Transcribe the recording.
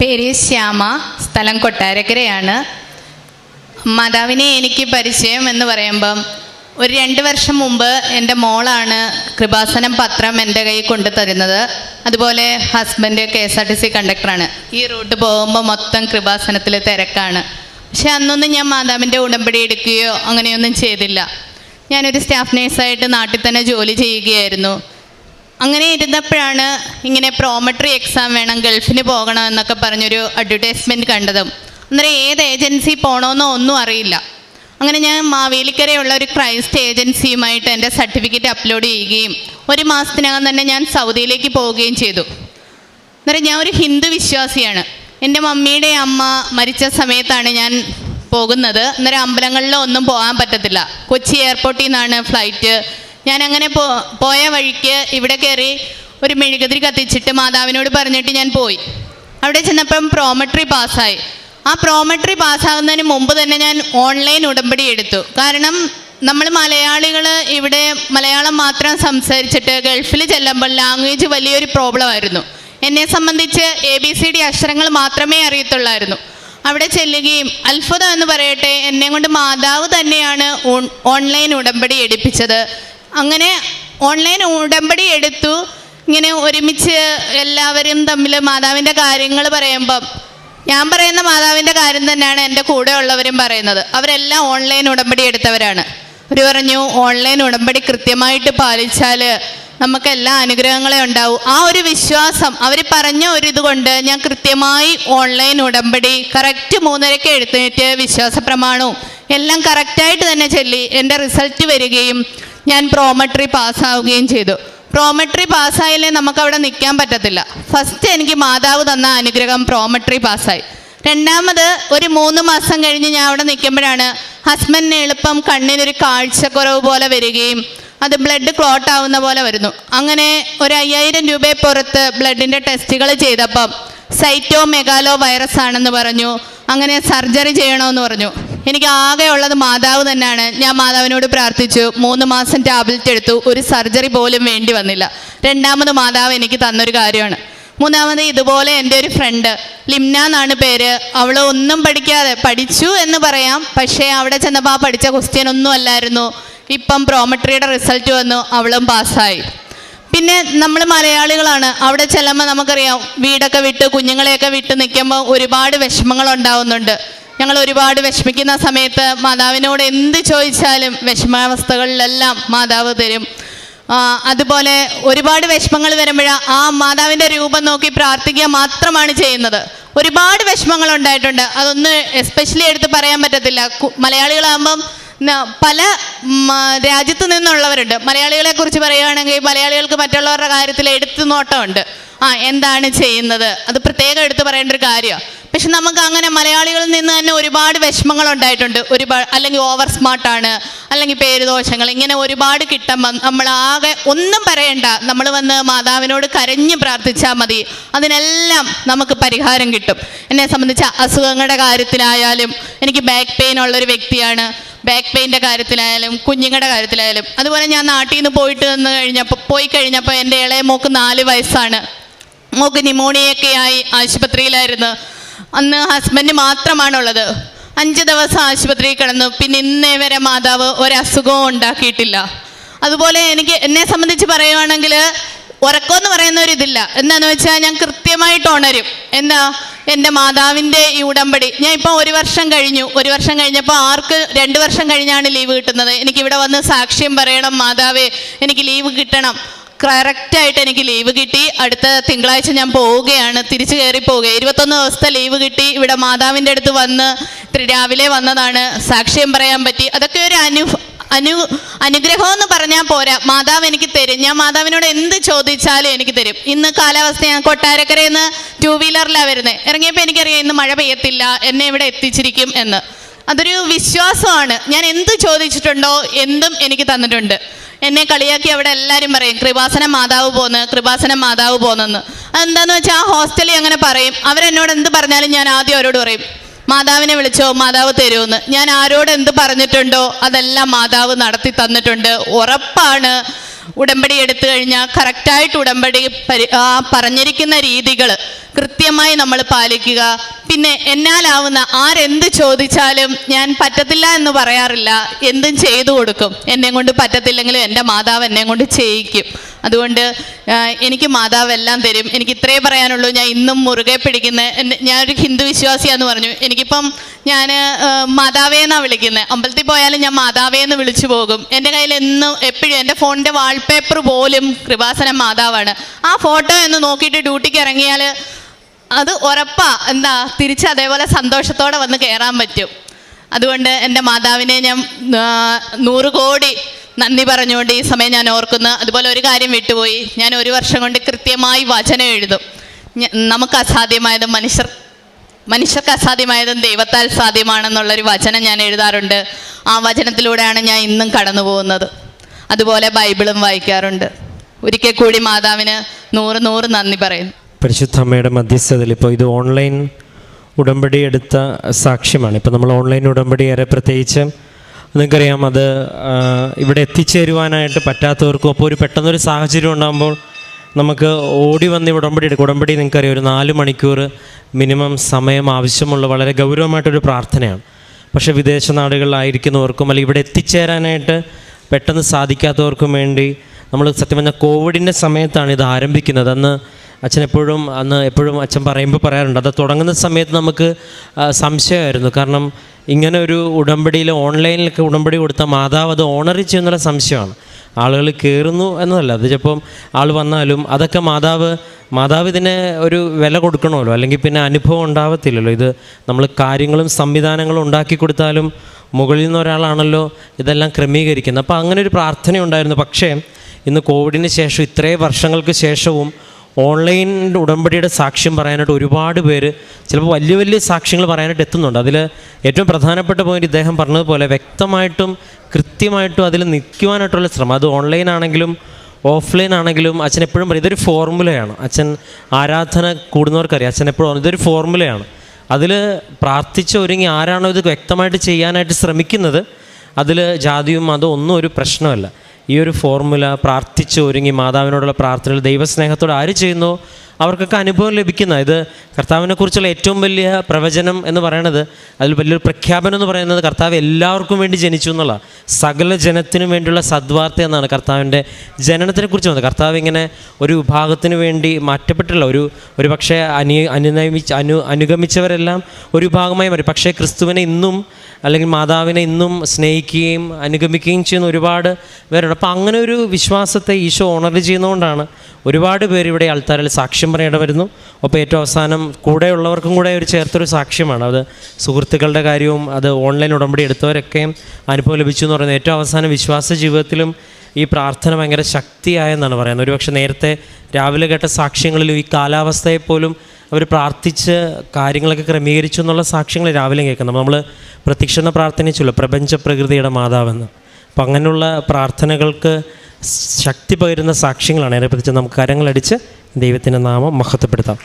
പേര് ശ്യാമ സ്ഥലം കൊട്ടാരക്കരയാണ്. മാതാവിനെ എനിക്ക് പരിചയം എന്ന് പറയുമ്പം ഒരു രണ്ട് വർഷം മുമ്പ് എന്റെ മോളാണ് കൃപാസനം പത്രം എന്റെ കയ്യിൽ കൊണ്ടു തരുന്നത്. അതുപോലെ husband K S R T C കണ്ടക്ടറാണ് ഈ റൂട്ട് പോകുമ്പോൾ മൊത്തം കൃപാസനത്തിൽ തിരക്കാണ്. പക്ഷെ അന്നൊന്നും ഞാൻ മാതാവിന്റെ ഉടമ്പടി എടുക്കുകയോ അങ്ങനെയൊന്നും ചെയ്തില്ല. ഞാനൊരു സ്റ്റാഫ് നേഴ്സായിട്ട് നാട്ടിൽ തന്നെ ജോലി ചെയ്യുകയായിരുന്നു. അങ്ങനെ ഇരുന്നപ്പോഴാണ് ഇങ്ങനെ പ്രോമട്രി എക്സാം വേണം ഗൾഫിന് പോകണം എന്നൊക്കെ പറഞ്ഞൊരു അഡ്വർടൈസ്മെന്റ് കണ്ടതും. അന്നേരം ഏത് ഏജൻസി പോകണമെന്നോ ഒന്നും അറിയില്ല. അങ്ങനെ ഞാൻ മാവേലിക്കരയുള്ള ഒരു ക്രൈസ്റ്റ് ഏജൻസിയുമായിട്ട് എന്റെ സർട്ടിഫിക്കറ്റ് അപ്ലോഡ് ചെയ്യുകയും ഒരു മാസത്തിനകം തന്നെ ഞാൻ സൗദിയിലേക്ക് പോവുകയും ചെയ്തു. അന്നേരം ഞാൻ ഒരു ഹിന്ദു വിശ്വാസിയാണ്. എന്റെ മമ്മിയുടെ അമ്മ മരിച്ച സമയത്താണ് ഞാൻ പോകുന്നത്. അന്നേരം അമ്പലങ്ങളിലോ ഒന്നും പോകാൻ പറ്റത്തില്ല. കൊച്ചി എയർപോർട്ടിൽ നിന്നാണ് ഫ്ലൈറ്റ് ഞാൻ അങ്ങനെ പോ പോയ വഴിക്ക് ഇവിടെ കയറി ഒരു മെഴുകുതിരി കത്തിച്ചിട്ട് മാതാവിനോട് പറഞ്ഞിട്ട് ഞാൻ പോയി. അവിടെ ചെന്നപ്പം പ്രോമട്രി പാസ്സായി. ആ പ്രോമട്രി പാസ്സാകുന്നതിന് മുമ്പ് തന്നെ ഞാൻ ഓൺലൈൻ ഉടമ്പടി എടുത്തു. കാരണം നമ്മൾ മലയാളികൾ ഇവിടെ മലയാളം മാത്രം സംസാരിച്ചിട്ട് ഗൾഫിൽ ചെല്ലുമ്പോൾ ലാംഗ്വേജ് വലിയൊരു പ്രോബ്ലം ആയിരുന്നു. എന്നെ സംബന്ധിച്ച് എ ബി സി ഡി അക്ഷരങ്ങൾ മാത്രമേ അറിയത്തുള്ളായിരുന്നു. അവിടെ ചെല്ലുകയും അത്ഭുതം എന്ന് പറയട്ടെ എന്നെ കൊണ്ട് മാതാവ് തന്നെയാണ് ഓൺലൈൻ ഉടമ്പടി എടുപ്പിച്ചത്. അങ്ങനെ ഓൺലൈൻ ഉടമ്പടി എടുത്തു. ഇങ്ങനെ ഒരുമിച്ച് എല്ലാവരും തമ്മിൽ മാതാവിന്റെ കാര്യങ്ങൾ പറയുമ്പം ഞാൻ പറയുന്ന മാതാവിന്റെ കാര്യം തന്നെയാണ് എന്റെ കൂടെ ഉള്ളവരും പറയുന്നത്. അവരെല്ലാം ഓൺലൈൻ ഉടമ്പടി എടുത്തവരാണ്. അവർ പറഞ്ഞു ഓൺലൈൻ ഉടമ്പടി കൃത്യമായിട്ട് പാലിച്ചാൽ നമുക്ക് എല്ലാ അനുഗ്രഹങ്ങളെ ഉണ്ടാവും. ആ ഒരു വിശ്വാസം അവർ പറഞ്ഞ ഒരു ഇതുകൊണ്ട് ഞാൻ കൃത്യമായി ഓൺലൈൻ ഉടമ്പടി കറക്റ്റ് മൂന്നരയ്ക്ക് എഴുന്നേറ്റ് വിശ്വാസ പ്രമാണവും എല്ലാം കറക്റ്റായിട്ട് തന്നെ ചൊല്ലി എന്റെ റിസൾട്ട് വരികയും ഞാൻ പ്രോമട്രി പാസ്സാവുകയും ചെയ്തു. പ്രോമട്രി പാസ്സായാലേ നമുക്ക് അവിടെ നിൽക്കാൻ പറ്റത്തില്ല. ഫസ്റ്റ് എനിക്ക് മാതാവ് തന്ന അനുഗ്രഹം പ്രോമട്രി പാസ്സായി. രണ്ടാമത് ഒരു മൂന്ന് മാസം കഴിഞ്ഞ് ഞാൻ അവിടെ നിൽക്കുമ്പോഴാണ് ഹസ്ബൻഡിന് എളുപ്പം കണ്ണിനൊരു കാഴ്ചക്കുറവ് പോലെ വരികയും അത് ബ്ലഡ് ക്ലോട്ട് ആവുന്ന പോലെ വരുന്നു. അങ്ങനെ ഒരു അയ്യായിരം രൂപയെ പുറത്ത് ബ്ലഡിന്റെ ടെസ്റ്റുകൾ ചെയ്തപ്പം സൈറ്റോ മെഗാലോ വൈറസ് ആണെന്ന് പറഞ്ഞു. അങ്ങനെ സർജറി ചെയ്യണമെന്ന് പറഞ്ഞു. എനിക്ക് ആകെ ഉള്ളത് മാതാവ് തന്നെയാണ്. ഞാൻ മാതാവിനോട് പ്രാർത്ഥിച്ചു. മൂന്ന് മാസം ടാബ്ലറ്റ് എടുത്തു. ഒരു സർജറി പോലും വേണ്ടി വന്നില്ല. രണ്ടാമത് മാതാവ് എനിക്ക് തന്നൊരു കാര്യമാണ്. മൂന്നാമത് ഇതുപോലെ എന്റെ ഒരു ഫ്രണ്ട് ലിംന എന്നാണ് പേര്. അവൾ ഒന്നും പഠിക്കാതെ പഠിച്ചു എന്ന് പറയാം. പക്ഷേ അവിടെ ചെന്നപ്പോൾ ആ പഠിച്ച ക്വസ്റ്റ്യൻ ഒന്നും അല്ലായിരുന്നു. ഇപ്പം പ്രോമട്രിയുടെ റിസൾട്ട് വന്നു. അവളും പാസ്സായി. പിന്നെ നമ്മൾ മലയാളികളാണ്. അവിടെ ചെല്ലുമ്പോൾ നമുക്കറിയാം വീടൊക്കെ വിട്ട് കുഞ്ഞുങ്ങളെയൊക്കെ വിട്ട് നിൽക്കുമ്പോൾ ഒരുപാട് വിഷമങ്ങൾ ഉണ്ടാവുന്നുണ്ട്. ഞങ്ങൾ ഒരുപാട് വിഷമിക്കുന്ന സമയത്ത് മാതാവിനോട് എന്ത് ചോദിച്ചാലും വിഷമാവസ്ഥകളിലെല്ലാം മാതാവ് തരും. അതുപോലെ ഒരുപാട് വിഷമങ്ങൾ വരുമ്പോൾ ആ മാതാവിന്റെ രൂപം നോക്കി പ്രാർത്ഥിക്കുക മാത്രമാണ് ചെയ്യുന്നത്. ഒരുപാട് വിഷമങ്ങൾ ഉണ്ടായിട്ടുണ്ട്. അതൊന്ന് എസ്പെഷ്യലി എടുത്ത് പറയാൻ പറ്റത്തില്ല. മലയാളികളാകുമ്പം പല രാജ്യത്ത് നിന്നുള്ളവരുണ്ട്. മലയാളികളെ കുറിച്ച് പറയുകയാണെങ്കിൽ മലയാളികൾക്ക് മറ്റുള്ളവരുടെ കാര്യത്തിൽ എടുത്തു നോട്ടമുണ്ട്. ആ എന്താണ് ചെയ്യുന്നത്? അത് പ്രത്യേകം എടുത്തു പറയേണ്ട ഒരു കാര്യമാണ്. പക്ഷെ നമുക്ക് അങ്ങനെ മലയാളികളിൽ നിന്ന് തന്നെ ഒരുപാട് വിഷമങ്ങൾ ഉണ്ടായിട്ടുണ്ട്. ഒരുപാട് അല്ലെങ്കിൽ ഓവർ സ്മാർട്ടാണ് അല്ലെങ്കിൽ പേരുദോഷങ്ങൾ. ഇങ്ങനെ ഒരുപാട് കിട്ടുമ്പം നമ്മൾ ആകെ ഒന്നും പറയണ്ട. നമ്മൾ വന്ന് മാതാവിനോട് കരഞ്ഞ് പ്രാർത്ഥിച്ചാൽ മതി. അതിനെല്ലാം നമുക്ക് പരിഹാരം കിട്ടും. എന്നെ സംബന്ധിച്ച അസുഖങ്ങളുടെ കാര്യത്തിലായാലും എനിക്ക് ബാക്ക് പെയിൻ ഉള്ള ഒരു വ്യക്തിയാണ്. ബാക്ക് പെയിന്റെ കാര്യത്തിലായാലും കുഞ്ഞുങ്ങളുടെ കാര്യത്തിലായാലും. അതുപോലെ ഞാൻ നാട്ടിൽ നിന്ന് പോയിട്ട് നിന്ന് കഴിഞ്ഞപ്പോൾ പോയി കഴിഞ്ഞപ്പോൾ എന്റെ ഇളയ മോക്ക് നാല് വയസ്സാണ്. മോക്ക് ന്യൂമോണിയൊക്കെ ആയി ആശുപത്രിയിലായിരുന്നു. അന്ന് ഹസ്ബൻഡ് മാത്രമാണുള്ളത്. അഞ്ച് ദിവസം ആശുപത്രിയിൽ കിടന്നു. പിന്നെ ഇന്നേ വരെ മാതാവ് ഒരസുഖവും ഉണ്ടാക്കിയിട്ടില്ല. അതുപോലെ എനിക്ക് എന്നെ സംബന്ധിച്ച് പറയുവാണെങ്കിൽ ഉറക്കമെന്ന് പറയുന്ന ഒരു ഇതില്ല. എന്താന്ന് വെച്ചാൽ ഞാൻ കൃത്യമായിട്ട് ഉണരും. എന്താ? എന്റെ മാതാവിന്റെ ഈ ഉടമ്പടി. ഞാൻ ഇപ്പോൾ ഒരു വർഷം കഴിഞ്ഞു. ഒരു വർഷം കഴിഞ്ഞപ്പോൾ ആർക്ക് രണ്ട് വർഷം കഴിഞ്ഞാണ് ലീവ് കിട്ടുന്നത്. എനിക്ക് ഇവിടെ വന്ന് സാക്ഷ്യം പറയണം മാതാവേ എനിക്ക് ലീവ് കിട്ടണം. കറക്റ്റായിട്ട് എനിക്ക് ലീവ് കിട്ടി. അടുത്ത തിങ്കളാഴ്ച ഞാൻ പോവുകയാണ്. തിരിച്ചു കയറി പോവുക ഇരുപത്തൊന്ന് ദിവസത്തെ ലീവ് കിട്ടി. ഇവിടെ മാതാവിന്റെ അടുത്ത് വന്ന് രാവിലെ വന്നതാണ്. സാക്ഷ്യം പറയാൻ പറ്റി. അതൊക്കെ ഒരു അനു അനു അനുഗ്രഹം എന്ന് പറഞ്ഞാൽ പോരാ. മാതാവ് എനിക്ക് തരും. ഞാൻ മാതാവിനോട് എന്ത് ചോദിച്ചാലും എനിക്ക് തരും. ഇന്ന് കാലാവസ്ഥ ഞാൻ കൊട്ടാരക്കരയിൽ നിന്ന് ടൂ വീലറിലാണ് വരുന്നത് ഇറങ്ങിയപ്പോൾ എനിക്കറിയാം ഇന്ന് മഴ പെയ്യത്തില്ല. എന്നെ ഇവിടെ എത്തിച്ചിരിക്കും എന്ന്. അതൊരു വിശ്വാസമാണ്. ഞാൻ എന്ത് ചോദിച്ചിട്ടുണ്ടോ എന്തും എനിക്ക് തന്നിട്ടുണ്ട്. എന്നെ കളിയാക്കി അവിടെ എല്ലാവരും പറയും കൃപാസന മാതാവ് പോന്ന് കൃപാസന മാതാവ് പോന്നെന്ന്. അതെന്താന്ന് വെച്ചാൽ ആ ഹോസ്റ്റലിൽ അങ്ങനെ പറയും. അവരെന്നോട് എന്ത് പറഞ്ഞാലും ഞാൻ ആദ്യം അവരോട് പറയും മാതാവിനെ വിളിച്ചോ മാതാവ് തരുമെന്ന് ഞാൻ ആരോട് എന്ത് പറഞ്ഞിട്ടുണ്ടോ അതെല്ലാം മാതാവ് നടത്തി തന്നിട്ടുണ്ട്. ഉറപ്പാണ്. ഉടമ്പടി എടുത്തു കഴിഞ്ഞാൽ കറക്റ്റായിട്ട് ഉടമ്പടി പരി പറഞ്ഞിരിക്കുന്ന രീതികൾ കൃത്യമായി നമ്മൾ പാലിക്കുക. പിന്നെ എന്നാലാവുന്ന ആരെന്ത് ചോദിച്ചാലും ഞാൻ പറ്റത്തില്ല എന്ന് പറയാറില്ല. എന്തും ചെയ്തു കൊടുക്കും. എന്നെ കൊണ്ട് പറ്റത്തില്ലെങ്കിലും എന്റെ മാതാവ് എന്നെ കൊണ്ട് ചെയ്യിക്കും. അതുകൊണ്ട് എനിക്ക് മാതാവ് എല്ലാം തരും. എനിക്ക് ഇത്രേ പറയാനുള്ളൂ. ഞാൻ ഇന്നും മുറുകെ പിടിക്കുന്ന ഞാനൊരു ഹിന്ദു വിശ്വാസിയാന്ന് പറഞ്ഞു. എനിക്കിപ്പം ഞാൻ മാതാവേ എന്നാണ് വിളിക്കുന്നത് അമ്പലത്തിൽ പോയാലും ഞാൻ മാതാവേ എന്ന് വിളിച്ചു പോകും. എന്റെ കയ്യിൽ എന്നും എപ്പോഴും എന്റെ ഫോണിന്റെ വാൾപേപ്പർ പോലും കൃപാസനം മാതാവാണ്. ആ ഫോട്ടോ എന്ന് നോക്കിയിട്ട് ഡ്യൂട്ടിക്ക് ഇറങ്ങിയാൽ അത് ഉറപ്പാ. എന്താ തിരിച്ച് അതേപോലെ സന്തോഷത്തോടെ വന്ന് കയറാൻ പറ്റും. അതുകൊണ്ട് എന്റെ മാതാവിനെ ഞാൻ നൂറ് കോടി നന്ദി പറഞ്ഞുകൊണ്ട് ഈ സമയം ഞാൻ ഓർക്കുന്നു. അതുപോലെ ഒരു കാര്യം വിട്ടുപോയി. ഞാൻ ഒരു വർഷം കൊണ്ട് കൃത്യമായി വചനം എഴുതും. നമുക്ക് അസാധ്യമായതും മനുഷ്യർ മനുഷ്യർക്ക് അസാധ്യമായതും ദൈവത്താൽ സാധ്യമാണെന്നുള്ളൊരു വചനം ഞാൻ എഴുതാറുണ്ട്. ആ വചനത്തിലൂടെയാണ് ഞാൻ ഇന്നും കടന്നു പോകുന്നത്. അതുപോലെ ബൈബിളും വായിക്കാറുണ്ട്. ഒരിക്കൽ കൂടി മാതാവിന് നൂറ് നൂറ് നന്ദി പറയുന്നു. പരിശുദ്ധ അമ്മയുടെ മധ്യസ്ഥതയിൽ ഇപ്പോൾ ഇത് ഓൺലൈൻ ഉടമ്പടി എടുത്ത സാക്ഷ്യമാണ്. ഇപ്പോൾ നമ്മൾ ഓൺലൈൻ ഉടമ്പടി ഏറെ പ്രത്യേകിച്ച് നിങ്ങൾക്കറിയാം അത് ഇവിടെ എത്തിച്ചേരുവാനായിട്ട് പറ്റാത്തവർക്കും അപ്പോൾ ഒരു പെട്ടെന്നൊരു സാഹചര്യം ഉണ്ടാകുമ്പോൾ നമുക്ക് ഓടി വന്ന് ഇവിടെ ഉടമ്പടി എടുക്കും. ഉടമ്പടി നിങ്ങൾക്കറിയാം ഒരു നാല് മണിക്കൂർ മിനിമം സമയം ആവശ്യമുള്ള വളരെ ഗൗരവമായിട്ടൊരു പ്രാർത്ഥനയാണ്. പക്ഷേ വിദേശ നാടുകളിലായിരിക്കുന്നവർക്കും അല്ലെങ്കിൽ ഇവിടെ എത്തിച്ചേരാനായിട്ട് പെട്ടെന്ന് സാധിക്കാത്തവർക്കും വേണ്ടി നമ്മൾ സത്യം പറഞ്ഞാൽ കോവിഡിന്റെ സമയത്താണ് ഇത് ആരംഭിക്കുന്നത്. അന്ന് അച്ഛൻ എപ്പോഴും അന്ന് എപ്പോഴും അച്ഛൻ പറയുമ്പോൾ പറയാറുണ്ട്. അത് തുടങ്ങുന്ന സമയത്ത് നമുക്ക് സംശയമായിരുന്നു. കാരണം ഇങ്ങനെ ഒരു ഉടമ്പടിയിൽ ഓൺലൈനിലൊക്കെ ഉടമ്പടി കൊടുത്ത മാതാവ് അത് ഓണറി ചെയ്യുന്നുള്ള സംശയമാണ്. ആളുകൾ കയറുന്നു എന്നതല്ല. അത് ചിലപ്പം ആൾ വന്നാലും അതൊക്കെ മാതാവ് മാതാവ് ഇതിനെ ഒരു വില കൊടുക്കണമല്ലോ. അല്ലെങ്കിൽ പിന്നെ അനുഭവം ഉണ്ടാവത്തില്ലല്ലോ. ഇത് നമ്മൾ കാര്യങ്ങളും സംവിധാനങ്ങളും ഉണ്ടാക്കി കൊടുത്താലും മുകളിൽ നിന്ന് ഒരാളാണല്ലോ ഇതെല്ലാം ക്രമീകരിക്കുന്നത്. അപ്പോൾ അങ്ങനെ ഒരു പ്രാർത്ഥന ഉണ്ടായിരുന്നു പക്ഷേ ഇന്ന് കോവിഡിന് ശേഷം ഇത്രയും വർഷങ്ങൾക്ക് ശേഷവും ഓൺലൈൻ ഉടമ്പടിയുടെ സാക്ഷ്യം പറയാനായിട്ട് ഒരുപാട് പേര് ചിലപ്പോൾ വലിയ വലിയ സാക്ഷ്യങ്ങൾ പറയാനായിട്ട് എത്തുന്നുണ്ട്. അതിൽ ഏറ്റവും പ്രധാനപ്പെട്ട പോയിന്റ് ഇദ്ദേഹം പറഞ്ഞതുപോലെ വ്യക്തമായിട്ടും കൃത്യമായിട്ടും അതിൽ നിൽക്കുവാനായിട്ടുള്ള ശ്രമം. അത് ഓൺലൈൻ ആണെങ്കിലും ഓഫ്ലൈൻ ആണെങ്കിലും അച്ഛൻ എപ്പോഴും പറയും ഇതൊരു ഫോർമുലയാണ് അച്ഛൻ ആരാധന കൂടുന്നവർക്കറിയാം. അച്ഛൻ എപ്പോഴും ഇതൊരു ഫോർമുലയാണ് അതിൽ പ്രാർത്ഥിച്ച് ഒരുങ്ങി ആരാണോ ഇത് വ്യക്തമായിട്ട് ചെയ്യാനായിട്ട് ശ്രമിക്കുന്നത് അതിൽ ജാതിയും മതവും ഒന്നും ഒരു പ്രശ്നമല്ല. ഈ ഒരു ഫോർമുല പ്രാർത്ഥിച്ച് ഒരുങ്ങി മാതാവിനോടുള്ള പ്രാർത്ഥനകൾ ദൈവസ്നേഹത്തോട് ആര് ചെയ്യുന്നു? അവർക്കൊക്കെ അനുഭവം ലഭിക്കുന്ന ഇത് കർത്താവിനെക്കുറിച്ചുള്ള ഏറ്റവും വലിയ പ്രവചനം എന്ന് പറയുന്നത് അതിൽ വലിയൊരു പ്രഖ്യാപനം എന്ന് പറയുന്നത് കർത്താവ് എല്ലാവർക്കും വേണ്ടി ജനിച്ചു എന്നുള്ള സകല ജനത്തിനു വേണ്ടിയുള്ള സദ്വാർത്ത എന്നാണ് കർത്താവിന്റെ ജനനത്തിനെക്കുറിച്ച് വന്നത് കർത്താവ് ഇങ്ങനെ ഒരു വിഭാഗത്തിന് വേണ്ടി മാറ്റപ്പെട്ടില്ല ഒരു ഒരു പക്ഷേ അനു അനുനയിച്ച് അനു അനുഗമിച്ചവരെല്ലാം ഒരു ഭാഗമായി മാറി. പക്ഷേ ക്രിസ്തുവിനെ ഇന്നും അല്ലെങ്കിൽ മാതാവിനെ ഇന്നും സ്നേഹിക്കുകയും അനുഗമിക്കുകയും ചെയ്യുന്ന ഒരുപാട് പേരുണ്ട്. അപ്പോൾ അങ്ങനെ ഒരു വിശ്വാസത്തെ ഈശോ ഓണർ ചെയ്യുന്നതുകൊണ്ടാണ് ഒരുപാട് പേര് ഇവിടെ ആൾത്താരിൽ സാക്ഷ്യം പറയേണ്ടി വരുന്നു. അപ്പോൾ ഏറ്റവും അവസാനം കൂടെയുള്ളവർക്കും കൂടെ ഒരു ചേർത്തൊരു സാക്ഷ്യമാണ്. അത് സുഹൃത്തുക്കളുടെ കാര്യവും അത് ഓൺലൈൻ ഉടമ്പടി എടുത്തവരൊക്കെ അനുഭവം ലഭിച്ചു എന്ന് പറയുന്നത് ഏറ്റവും അവസാനം വിശ്വാസ ജീവിതത്തിലും ഈ പ്രാർത്ഥന ഭയങ്കര ശക്തിയായെന്നാണ് പറയുന്നത്. ഒരുപക്ഷെ നേരത്തെ രാവിലെ കേട്ട സാക്ഷ്യങ്ങളിലും ഈ കാലാവസ്ഥയെ പോലും അവർ പ്രാർത്ഥിച്ച് കാര്യങ്ങളൊക്കെ ക്രമീകരിച്ചു എന്നുള്ള സാക്ഷ്യങ്ങൾ രാവിലെ കേൾക്കുന്നത്. നമ്മൾ പ്രത്യക്ഷണ പ്രാർത്ഥനയിച്ചല്ലോ പ്രപഞ്ച പ്രകൃതിയുടെ മാതാവെന്ന്. അപ്പം അങ്ങനെയുള്ള പ്രാർത്ഥനകൾക്ക് ശക്തി പകരുന്ന സാക്ഷ്യങ്ങളാണ്. അതിനെ പ്രത്യേകിച്ച് നമുക്ക് കരങ്ങളടിച്ച് ദൈവത്തിന്റെ നാമം മഹത്വപ്പെടുത്താം.